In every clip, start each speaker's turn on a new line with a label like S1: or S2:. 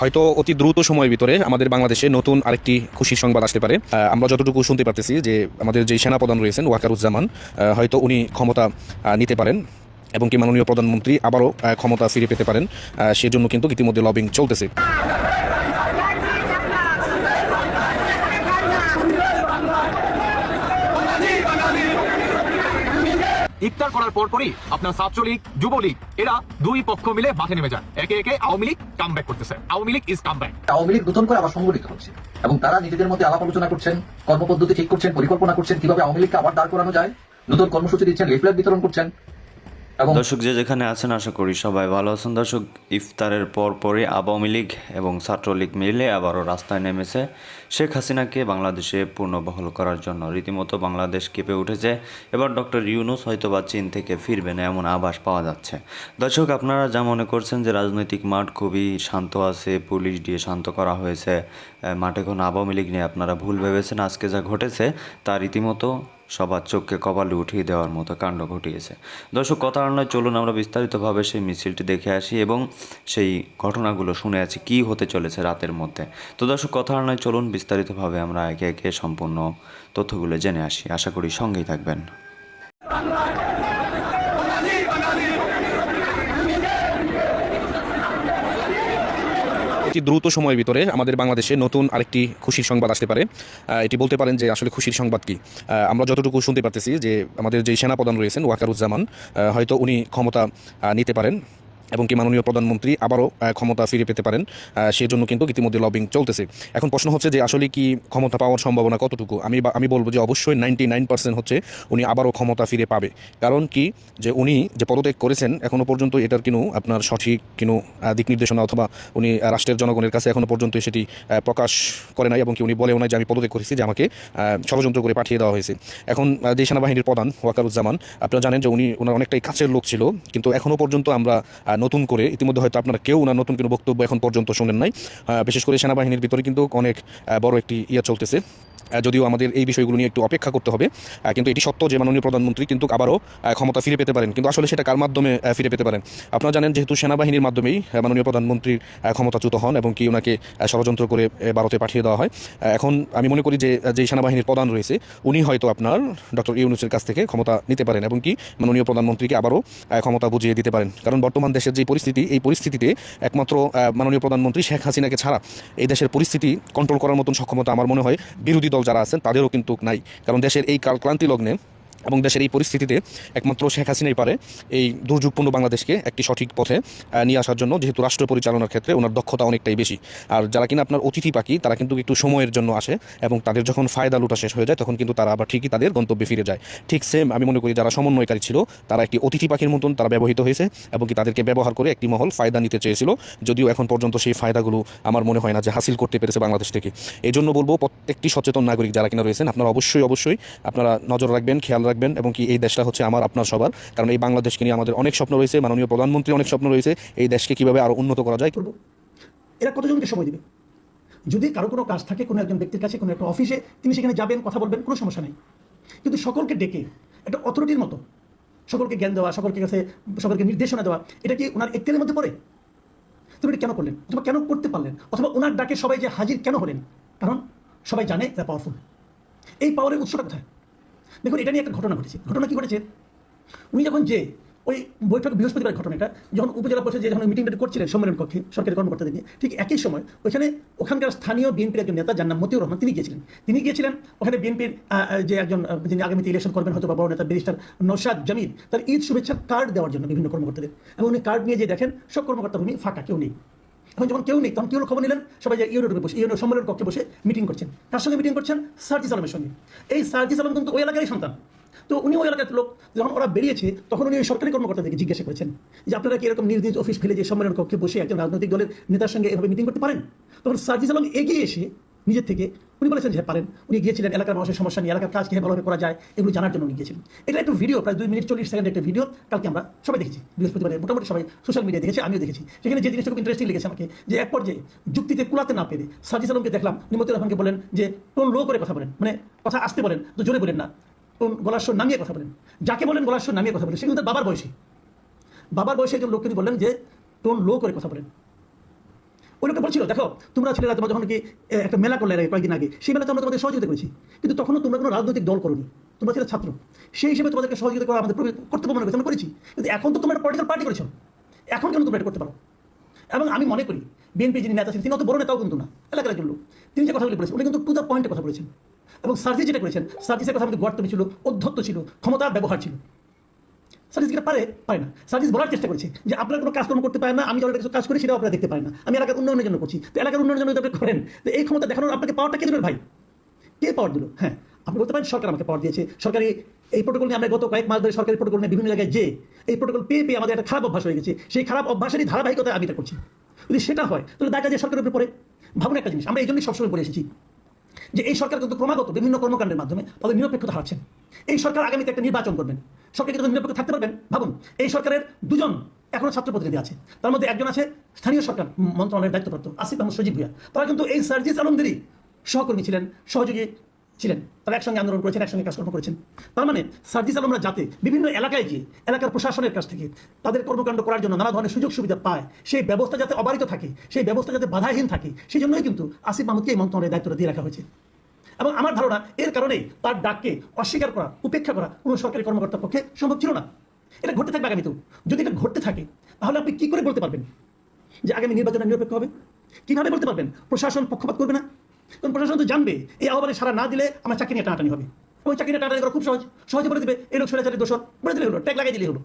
S1: হয়তো অতি দ্রুত সময়ের ভিতরে আমাদের বাংলাদেশে নতুন আরেকটি খুশির সংবাদ আসতে পারে। আমরা যতটুকু শুনতে পারতেছি যে আমাদের যে সেনাপ্রধান রয়েছেন ওয়াকারুজ্জামান হয়তো উনি ক্ষমতা নিতে পারেন এবং কি মাননীয় প্রধানমন্ত্রী আবারও ক্ষমতা ফিরে পেতে পারেন। সেজন্য কিন্তু ইতিমধ্যে লবিং চলতেছে।
S2: ইফতার করার পরপরই আপনার ছাত্রলীগ, যুবলীগ, এরা দুই পক্ষ মিলে মাঠে নেমে যান একে একে আওয়ামী লীগ কাম ব্যাক করতেছে। Awami League is come back
S3: Awami League নতুন করে আবার সংগঠিত হচ্ছে এবং তারা নিজেদের মধ্যে আলাপ আলোচনা করছেন, কর্মপদ্ধতি ঠিক করছেন, পরিকল্পনা করছেন, কীভাবে আওয়ামী লীগকে আবার দাঁড় করানো যায়, নতুন কর্মসূচি দিচ্ছেন লিফলেট বিতরণ করছেন।
S4: দর্শক যে যেখানে আছেন, আশা করি সবাই ভালো আছেন। দর্শক, ইফতারের পর পরই আওয়ামী লীগ এবং ছাত্রলীগ মিলে আবারও রাস্তায় নেমেছে শেখ হাসিনাকে বাংলাদেশে পুনর্বহল করার জন্য। রীতিমতো বাংলাদেশ কেঁপে উঠেছে। এবার ডক্টর ইউনুস হয়তো বা চীন থেকে ফিরবেন এমন আভাস পাওয়া যাচ্ছে। দর্শক, আপনারা যা মনে করছেন যে রাজনৈতিক মাঠ খুবই শান্ত আছে, পুলিশ দিয়ে শান্ত করা হয়েছে মাঠে কোনো আওয়ামী লীগ নিয়ে আপনারা ভুল ভেবেছেন, আজকে যা ঘটেছে তা রীতিমতো সবার চোখকে কপালে উঠিয়ে দেওয়ার মতো কাণ্ড ঘটিয়েছে। দর্শক কথা নয় চলুন, আমরা বিস্তারিতভাবে সেই মিছিলটি দেখে আসি এবং সেই ঘটনাগুলো শুনে আছি, কি হতে চলেছে রাতের মধ্যে। তো দর্শক কথা নয় চলুন, বিস্তারিতভাবে আমরা একে একে সম্পূর্ণ তথ্যগুলো জেনে আসি। আশা করি সঙ্গেই থাকবেন।
S1: অতি দ্রুত সময়ের ভিতরে আমাদের বাংলাদেশে নতুন আরেকটি খুশির সংবাদ আসতে পারে। এটি বলতে পারেন যে আসলে খুশির সংবাদ কি। আমরা যতটুকু শুনতে পারতেছি যে আমাদের যে সেনাপ্রধান রয়েছেন ওয়াকারুজ্জামান হয়তো উনি ক্ষমতা নিতে পারেন। এবং কি মাননীয় প্রধানমন্ত্রী আবারও ক্ষমতা ফিরে পেতে পারেন সেজন্য কিন্তু ইতিমধ্যে লবিং চলতেছে। এখন প্রশ্ন হচ্ছে যে আসলে কি ক্ষমতা পাওয়ার সম্ভাবনা কতটুকু? আমি আমি বলব যে অবশ্যই নাইনটি নাইন পার্সেন্ট হচ্ছে উনি আবারও ক্ষমতা ফিরে পাবে। কারণ কি যে উনি যে পদত্যাগ করেছেন এখনও পর্যন্ত এটার কিনু আপনার সঠিক কিনু দিক নির্দেশনা অথবা উনি রাষ্ট্রের জনগণের কাছে এখনও পর্যন্ত সেটি প্রকাশ করে নাই এবং কি উনি বলেও নাই যে আমি পদত্যাগ করেছি, যে আমাকে ষড়যন্ত্র করে পাঠিয়ে দেওয়া হয়েছে। এখন যে সেনাবাহিনীর প্রধান ওয়াকারুজ্জামান, আপনারা জানেন যে উনি ওনার অনেকটাই কাছের লোক ছিল, কিন্তু এখনও পর্যন্ত আমরা নতুন করে ইতিমধ্যে হয়তো আপনারা কেউ না নতুন কোনো বক্তব্য এখন পর্যন্ত শোনেন নাই। বিশেষ করে সেনাবাহিনীর ভিতরে কিন্তু অনেক বড় একটি ইয়ে চলতেছে। যদিও আমাদের এই বিষয়গুলো নিয়ে একটু অপেক্ষা করতে হবে কিন্তু এটি সত্য যে মাননীয় প্রধানমন্ত্রী কিন্তু আবারও ক্ষমতা ফিরে পেতে পারেন, কিন্তু আসলে সেটা কার মাধ্যমে ফিরে পেতে পারেন? আপনারা জানেন যেহেতু সেনাবাহিনীর মাধ্যমেই মাননীয় প্রধানমন্ত্রীর ক্ষমতাচ্যুত হন এবং কি ওনাকে ষড়যন্ত্র করে ভারতে পাঠিয়ে দেওয়া হয় এখন আমি মনে করি যে যে সেনাবাহিনীর প্রধান রয়েছে, উনি হয়তো আপনার ডক্টর ইউনুসের কাছ থেকে ক্ষমতা নিতে পারেন এবং কি মাননীয় প্রধানমন্ত্রীকে আবারও ক্ষমতা বুঝিয়ে দিতে পারেন। কারণ বর্তমান দেশের যে পরিস্থিতি, এই পরিস্থিতিতে একমাত্র মাননীয় প্রধানমন্ত্রী শেখ হাসিনাকে ছাড়া এই দেশের পরিস্থিতি কন্ট্রোল করার মতন সক্ষমতা আমার মনে হয় বিরোধী দল যারা আছেন তাদেরও কিন্তু নাই। কারণ দেশের এই কাল ক্লান্তি লগ্নে এবং দেশের এই পরিস্থিতিতে একমাত্র শেখ হাসিনাই পারে এই দুর্যোগপূর্ণ বাংলাদেশকে একটি সঠিক পথে নিয়ে আসার জন্য, যেহেতু রাষ্ট্র পরিচালনার ক্ষেত্রে ওনার দক্ষতা অনেকটাই বেশি। আর যারা কিনা আপনার অতিথি পাখি, তারা কিন্তু একটু সময়ের জন্য আসে এবং তাদের যখন ফায়দা লুটা শেষ হয়ে যায়, তখন কিন্তু তারা আবার ঠিকই তাদের গন্তব্যে ফিরে যায়। ঠিক সেম আমি মনে করি যারা সমন্বয়কারী ছিল, তারা একটি অতিথি পাখির মতন তারা ব্যবহৃত হয়েছে এবং কি তাদেরকে ব্যবহার করে একটি মহল ফায়দা নিতে চেয়েছিল। যদিও এখন পর্যন্ত সেই ফায়দাগুলো আমার মনে হয় না যে হাসিল করতে পেরেছে বাংলাদেশ থেকে। এই জন্য বলব, প্রত্যেকটি সচেতন নাগরিক যারা কিনা রয়েছেন, আপনারা অবশ্যই অবশ্যই আপনারা নজর রাখবেন, খেয়াল রাখবেন এবং কি এই দেশটা হচ্ছে আমার, আপনার সবার। কারণ এই বাংলাদেশকে নিয়ে আমাদের অনেক স্বপ্ন রয়েছে, মাননীয় প্রধানমন্ত্রী অনেক স্বপ্ন রয়েছে, এই দেশকে কীভাবে আরও উন্নত করা যায়
S5: করব। এরা কতজনকে সময় দিবে? যদি কারও কোনো কাজ থাকে, কোনো একজন ব্যক্তির কাছে, কোনো একটা অফিসে, তিনি সেখানে যাবেন, কথা বলবেন, কোনো সমস্যা নেই। কিন্তু সকলকে ডেকে একটা অথরিটির মতো, সকলকে জ্ঞান দেওয়া, সকলকে কাছে, সকলকে নির্দেশনা দেওয়া, এটা কি ওনার এখতিয়ারের মধ্যে পড়ে? তিনি এটা কেন করলেন? অথবা কেন করতে পারলেন? অথবা ওনার ডাকে সবাই যে হাজির কেন হলেন? কারণ সবাই জানে এটা পাওয়ারফুল এই পাওয়ারের উৎসটা কোথায়? দেখুন, এটা নিয়ে একটা ঘটনা ঘটেছে। ঘটনা কি ঘটেছে? উনি যখন যে ওই বৈঠক বৃহস্পতিবার ঘটনাটা যখন উপজেলা পরিষদ যে যখন মিটিংটা করছিলেন সম্মেলন কক্ষে, সরকারি কর্মকর্তাদের নিয়ে, ঠিক একই সময় ওইখানে ওখানকার স্থানীয় বিএনপির একজন নেতা, যার নাম মতিউর রহমান, তিনি গিয়েছিলেন। তিনি গিয়েছিলেন, ওখানে বিএনপির যে একজন যিনি আগামীতে ইলেকশন করবেন, হয়তো বা বড় নেতা ব্যারিস্টার নৌশাদ জামিল, তার ঈদ শুভেচ্ছার কার্ড দেওয়ার জন্য বিভিন্ন কর্মকর্তাদের। এবং উনি কার্ড নিয়ে যে দেখেন, সব কর্মকর্তা উনি ফাঁকা, কেউ নেই। এখন যখন কেউ নেই, তখন কেউ খবর নিলেন? সবাই যে ইউরোপে বসে ইউরো সম্মেলন কক্ষে বসে মিটিং করছেন। তার সঙ্গে মিটিং করছেন সার্জিস আলমের সঙ্গে। এই সার্জিস আলম কিন্তু ওই এলাকারই সন্তান। তো উনি ওই এলাকার লোক, যখন ওরা বেরিয়েছে, তখন উনি ওই সরকারি কর্মকর্তাদেরকে জিজ্ঞাসা করেছেন যে, আপনারা কি এরকম নির্দিষ্ট অফিস ফেলে যে সম্মেলন কক্ষে বসে একজন রাজনৈতিক দলের নেতার সঙ্গে এভাবে মিটিং করতে পারেন? তখন সার্জিস আলম এগিয়ে এসে নিজের থেকে উনি বলেছেন যে পারেন। উনি গিয়েছিলেন এলাকার মানুষের সমস্যা নিয়ে, এলাকার কাজ কীভাবে ভালোভাবে করা যায়, এগুলো জানার জন্য উনি গিয়েছিলেন। এটা একটা ভিডিও প্রায় দুই মিনিট চল্লিশ সেকেন্ড একটা ভিডিও কালকে আমরা সবাই দেখেছি। বৃহস্পতিবারে মোটামুটি সবাই সোশ্যাল মিডিয়া দেখেছি, আমিও দেখেছি। সেখানে যে জিনিসটা খুব ইন্টারেস্টিং লেগেছে আমাকে, যে এক পর্যায়ে যুক্তিতে কুলাতে না পেরে সাজিস আলমকে দেখলাম নিমতি রহমানকে বলেন যে, টোন লো করে কথা বলেন মানে কথা আসতে বলেন, তো জোরে বলেন না। টোন গলার স্বর নামিয়ে কথা বলেন। যাকে বলেন গলার স্বর নামিয়ে কথা বলেন, সে তার বাবার বয়সী। বাবার বয়সে একজন লোককে বললেন যে, টোন লো করে কথা বলেন। ওই লোকটা বলছিল, দেখো, তোমরা ছেলেরা তোমরা যখন কি একটা মেলা করলে কয়েকদিন আগে, সেই মেলাতে আমরা তোমাদের সহযোগিতা করেছি। কিন্তু তখনও তোমরা কোনো রাজনৈতিক দল করোনি। তোমরা ছিল ছাত্র। সেই হিসেবে তোমাদেরকে সহযোগিতা করা আমাদের কর্তব্য মনে করেছি আমরা করেছি। কিন্তু এখন তো তোমরা একটা পলিটিক্যাল পার্টি করেছ। এখন কেন তোমরা এটা করতে পারো? এবং আমি মনে করি বিএনপি যিনি নেতা ছিলেন, তিনি অত বড় নেতাও কিন্তু না। এলাকার লোক। তিনি যে কথাগুলি বলেছেন, উনি কিন্তু টু দ্য পয়েন্টে কথা বলেছেন। এবং সার্জিস যেটা করেছেন সার্জিসের কথা আমাদের গর্তবি ছিল, অধ্যত্ত ছিল, ক্ষমতার ব্যবহার ছিল। সার্ভিস যেটা পারে? পারে না। সার্ভিস বলার চেষ্টা করেছে যে আপনার কোনো কাজকর্ম করতে পারেন না, আমি যারা কিছু কাজ করি সেটাও আপনারা দেখতে পারেন না। আমি এলাকার উন্নয়নের জন্য করছি। তো এলাকার উন্নয়নের জন্য আপনি করেন, তো এই ক্ষমতা দেখানোর আপনাকে পাওয়ারটা কে দেবেন ভাই? কে পাওয়ার দিল? হ্যাঁ আপনি বলতে পারেন সরকার আমাকে পাওয়ার দিয়েছে। সরকারি এই প্রোটোকল নিয়ে আমরা গত কয়েক মাস ধরে সরকারি প্রোটোকল নিয়ে বিভিন্ন জায়গায় যে এই প্রোটোকল পেয়ে পেয়ে আমাদের একটা খারাপ অভ্যাস হয়ে গেছে। সেই খারাপ অভ্যাসেরই ধারাবাহিকতায় আমি এটা করছি। যদি সেটা হয়, তাহলে দায়টা যে সরকারের উপরে ভাবুন একটা জিনিস। আমরা এই জন্যই সবসময় বলে এসেছি। যে এই সরকার কিন্তু ক্রমাগত বিভিন্ন কর্মকাণ্ডের মাধ্যমে তাদের নিরপেক্ষতা হারাচ্ছেন। এই সরকার আগামীতে একটা নির্বাচন করবেন। সরকার কিন্তু নিরপেক্ষ থাকতে পারবেন। ভাবুন, এই সরকারের দুজন এখনও ছাত্র প্রতিনিধি আছে। তার মধ্যে একজন আছে স্থানীয় সরকার মন্ত্রণালয়ের দায়িত্বপ্রাপ্ত আসিফ আহমদ সজিব ভুইয়া। তারা কিন্তু এই সার্জিস আলমদেরই সহকর্মী ছিলেন, সহযোগী ছিলেন, তারা একসঙ্গে আন্দোলন করেছেন, একসঙ্গে কাজকর্ম করেছেন। তার মানে সার্জিস আলমরা যাতে বিভিন্ন এলাকায় গিয়ে, এলাকার প্রশাসনের কাছ থেকে তাদের কর্মকাণ্ড করার জন্য নানা ধরনের সুযোগ সুবিধা পায়, সেই ব্যবস্থা যাতে অবারিত থাকে, সেই ব্যবস্থা যাতে বাধাহীন থাকে সেই জন্যই কিন্তু আসিফ মাহমুদকে এই মন্ত্রণালয়ের দায়িত্বটা দিয়ে রাখা হয়েছে। এবং আমার ধারণা, এর কারণেই তার ডাককে অস্বীকার করা, উপেক্ষা করা কোনো সরকারি কর্মকর্তার পক্ষে সম্ভব ছিল না। এটা ঘটতে থাকবে আগামীতেও। যদি এটা ঘটতে থাকে, তাহলে আপনি কি করে বলতে পারবেন যে আগামী নির্বাচনে নিরপেক্ষ হবে? কীভাবে বলতে পারবেন? প্রশাসন পক্ষপাত করবে না? কারণ প্রশাসন তো জানবে, এই আহ্বানে সারা না দিলে আমার চাকরি নিয়ে টানাটানি হবে। ওই চাকরি নিয়ে টানাটানি করা খুব সহজ। সহজে বলে দেবে, এই লোক সরেচারি দোষর। বলে দিলে হলো, ট্যাগ লাগিয়ে দিলে হলো।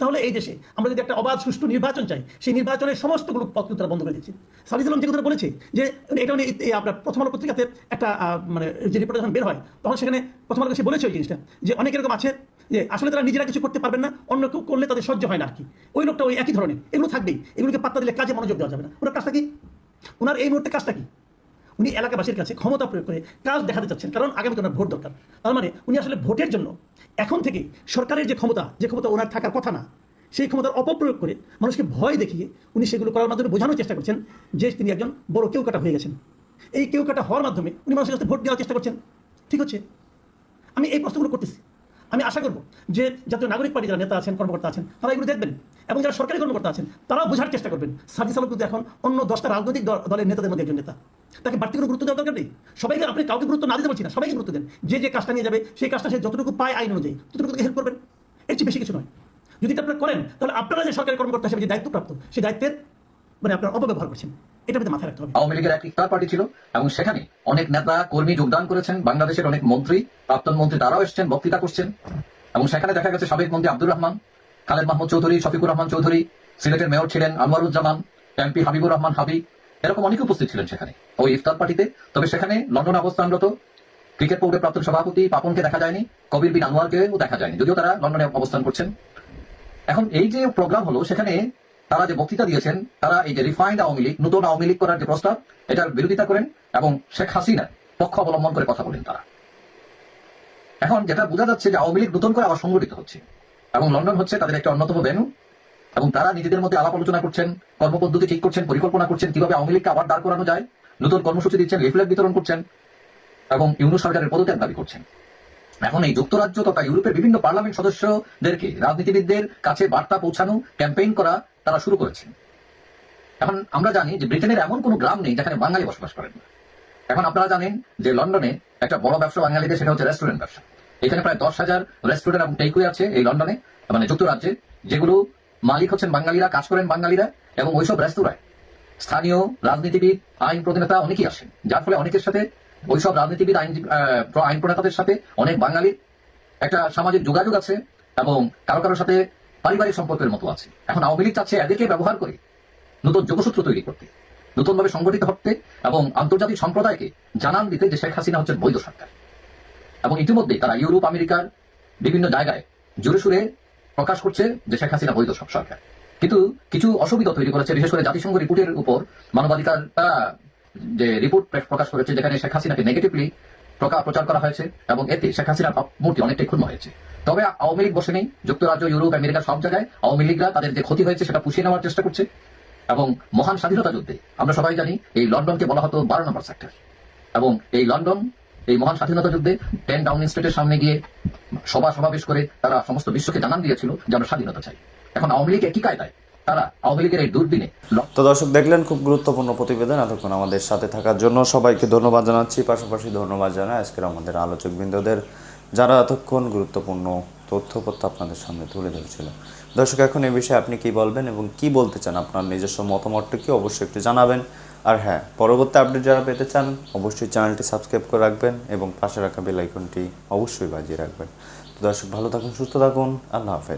S5: তাহলে এই দেশে আমরা যদি একটা অবাধ, সুষ্ঠু নির্বাচন চাই, সেই নির্বাচনের সমস্তগুলো পথ কিন্তু তারা বন্ধ করে দিচ্ছে সালিস আলম যে কথা বলেছে, যে এটা উনি এই আপনার প্রথম আলো পত্রিকাতে একটা মানে যে রিপোর্ট যখন বের হয়, তখন সেখানে প্রথম আলো সে বলেছে ওই জিনিসটা, যে অনেক এরকম আছে, যে আসলে তারা নিজেরা কিছু করতে পারবেন না, অন্য কেউ করলে তাদের সহ্য হয় না আর কি ওই লোকটা ওই একই ধরনের। এগুলো থাকবেই। এগুলোকে পাত্তা দিলে কাজে মনোযোগ দেওয়া যাবে না। ওনার কাজটা কি? ওনার এই মুহূর্তে কাজটা কি? উনি এলাকাবাসীর কাছে ক্ষমতা প্রয়োগ করে কাজ দেখাতে চাচ্ছেন, কারণ আগামীতে ওনার ভোট দরকার। তার মানে উনি আসলে ভোটের জন্য এখন থেকে সরকারের যে ক্ষমতা যে ক্ষমতা ওনার থাকার কথা না, সেই ক্ষমতার অপপ্রয়োগ করে মানুষকে ভয় দেখিয়ে উনি সেগুলো করার মাধ্যমে বোঝানোর চেষ্টা করছেন যে তিনি একজন বড় কেউ কাটা হয়ে গেছেন। এই কেউ কাটা হওয়ার মাধ্যমে উনি মানুষের কাছে ভোট দেওয়ার চেষ্টা করছেন। ঠিক হচ্ছে আমি এই প্রশ্নগুলো করতেছি। আমি আশা করব যে জাতীয় নাগরিক পার্টি যারা নেতা আছেন, কর্মকর্তা আছেন, তারা এগুলো দেখবেন এবং যারা সরকারি কর্মকর্তা আছেন, তারাও বোঝার চেষ্টা করবেন। সার্জিস আলম কিন্তু এখন অন্য দশটা রাজনৈতিক দল- দলের নেতাদের মধ্যে একজন নেতা। তাকে বাড়তি কোনো গুরুত্ব দেওয়ার দরকার নেই। সবাইকে আপনি কাউকে গুরুত্ব না দিতে বলছি না, সবাইকে গুরুত্ব দেন। যে যে কাজটা নিয়ে যাবে, সেই কাজটা সে যতটুকু পায় আইন অনুযায়ী ততটুকু তাকে হেল্প করবেন। এর চেয়ে বেশি কিছু নয়। যদি আপনারা করেন, তাহলে আপনারা যে সরকারি কর্মকর্তা হিসেবে যে দায়িত্বপ্রাপ্ত সেই দায়িত্বের মানে আপনারা অপব্যবহার করছেন। এটা মাথায় রাখতে হবে।
S3: আওয়ামী লীগের এক ইফতার পার্টি ছিল, এবং সেখানে অনেক নেতা, কর্মী যোগদান করেছেন। বাংলাদেশের অনেক মন্ত্রী, প্রাক্তন মন্ত্রী তারাও এসেছেন, বক্তৃতা করছেন। এবং সেখানে দেখা গেছে সাবেক মন্ত্রী আব্দুর রহমান, খালেদ মাহমুদ চৌধুরী, শফিকুর রহমান চৌধুরী, সিলেটের মেয়র ছিলেন আনোয়ারুজ্জামান, এমপি হাবিবুর রহমান হাবিব এরকম অনেকে উপস্থিত ছিলেন সেখানে। ওই ইফতার পার্টিতে। তবে সেখানে লন্ডন অবস্থানরত ক্রিকেট বোর্ডের প্রাক্তন সভাপতি পাপনকে দেখা যায়নি, কবির বিন আনোয়ারকেও দেখা যায়নি। যদিও তারা লন্ডনে অবস্থান করছেন। এখন এই যে প্রোগ্রাম হলো, সেখানে তারা যে বক্তৃতা দিয়েছেন, তারা এই যে রিফাইন্ড আওয়ামী লীগ, নতুন আওয়ামী লীগ করার যে প্রস্তাব, এটার বিরোধিতা করেন এবং শেখ হাসিনা পক্ষ অবলম্বন করে কথা বলেন তারা। এখন যেটা বোঝা যাচ্ছে যে আওয়ামী লীগ নতুন করে আবার সংগঠিত হচ্ছে এবং লন্ডন হচ্ছে তাদের একটা অন্যতম ভেনু এবং তারা নিজেদের মধ্যে আলাপ আলোচনা করছেন, কর্মপদ্ধতি ঠিক করছেন, পরিকল্পনা করছেন, কীভাবে আওয়ামী লীগকে আবার দাঁড় করানো যায়, নতুন কর্মসূচি দিচ্ছেন লিফলেট বিতরণ করছেন, এবং ইউনু সরকারের পদত্যাগ দাবি করছেন। এখন এই যুক্তরাজ্য তথা ইউরোপের বিভিন্ন পার্লামেন্ট সদস্যদেরকে রাজনীতিবিদদের কাছে বার্তা পৌঁছানো ক্যাম্পেইন করা তারা শুরু করেছেন। এখন আমরা জানি যে ব্রিটেনের এমন কোনো গ্রাম নেই যেখানে বাঙালি বসবাস করেন। এখন আপনারা জানেন যে লন্ডনে একটা বড় ব্যবসা বাঙালিদের, সেটা হচ্ছে রেস্টুরেন্ট ব্যবসা। এখানে প্রায় দশ হাজার রেস্টুরেন্ট এবং টেকওয়ে আছে এই লন্ডনে মানে যুক্তরাজ্যে, যেগুলো মালিক হচ্ছেন বাঙালিরা, কাজ করেন বাঙালিরা এবং ওইসব রেস্তোরাঁয় স্থানীয় রাজনীতিবিদ, আইন প্রণেতা অনেকেই আসেন। যার ফলে অনেকের সাথে ওইসব রাজনীতিবিদ, আইন আইন প্রণেতাদের সাথে অনেক বাঙালির একটা সামাজিক যোগাযোগ আছে এবং কারও কারোর সাথে পারিবারিক সম্পর্কের মতো আছে। এখন আওয়ামী লীগ চাচ্ছে এদেরকে ব্যবহার করে নতুন যোগসূত্র তৈরি করতে, নতুনভাবে সংগঠিত হতে এবং আন্তর্জাতিক সম্প্রদায়কে জানান দিতে যে শেখ হাসিনা হচ্ছেন বৈধ সরকার। এবং ইতিমধ্যেই তারা ইউরোপ, আমেরিকার বিভিন্ন জায়গায় জোরে সুরে প্রকাশ করছে যে শেখ হাসিনা বৈধ সরকার। কিন্তু কিছু অসুবিধা তৈরি করেছে, বিশেষ করে জাতিসংঘ রিপোর্টের উপর মানবাধিকার যে রিপোর্ট প্রকাশ করেছে, যেখানে শেখ হাসিনাকে নেগেটিভলি প্রচার করা হয়েছে এবং এতে শেখ হাসিনার মূর্তি অনেকটাই ক্ষুণ্ণ হয়েছে। তবে আওয়ামী লীগ বসে নেই, যুক্তরাজ্য, ইউরোপ, আমেরিকা সব জায়গায় আওয়ামী লীগরা তাদের যে ক্ষতি হয়েছে সেটা পুষিয়ে নেওয়ার চেষ্টা করছে এবং মহান স্বাধীনতা যুদ্ধে। আমরা সবাই জানি এই লন্ডনকে বলা হতো বারো নম্বর সেক্টর। এবং এই লন্ডন এই মহান স্বাধীনতা যুদ্ধে টেন ডাউনিং স্ট্রিটের সামনে গিয়ে সভা সমাবেশ করে তারা সমস্ত বিশ্বকে জানান দিয়েছিল যে আমরা স্বাধীনতা চাই। এখন আওয়ামী লীগ একই কায়দায়
S4: তো দর্শক, দেখলেন খুব গুরুত্বপূর্ণ প্রতিবেদন এতক্ষণ আমাদের সাথে থাকার জন্য। সবাইকে ধন্যবাদ জানাচ্ছি। পাশাপাশি ধন্যবাদ জানাই আজকের আমাদের আলোচক বৃন্দদের যারা এতক্ষণ গুরুত্বপূর্ণ তথ্যপত্র আপনাদের সামনে তুলে ধরেছিল। দর্শক, এখন এই বিষয়ে আপনি কি বলবেন এবং কি বলতে চান? আপনার নিজস্ব মতামতটা কি? অবশ্যই একটু জানাবেন। আর হ্যাঁ পরবর্তী আপডেট যারা পেতে চান, অবশ্যই চ্যানেলটি সাবস্ক্রাইব করে রাখবেন এবং পাশে রাখা বেল আইকনটি অবশ্যই বাজিয়ে রাখবেন। তো দর্শক, ভালো থাকুন, সুস্থ থাকুন, আল্লাহ হাফেজ।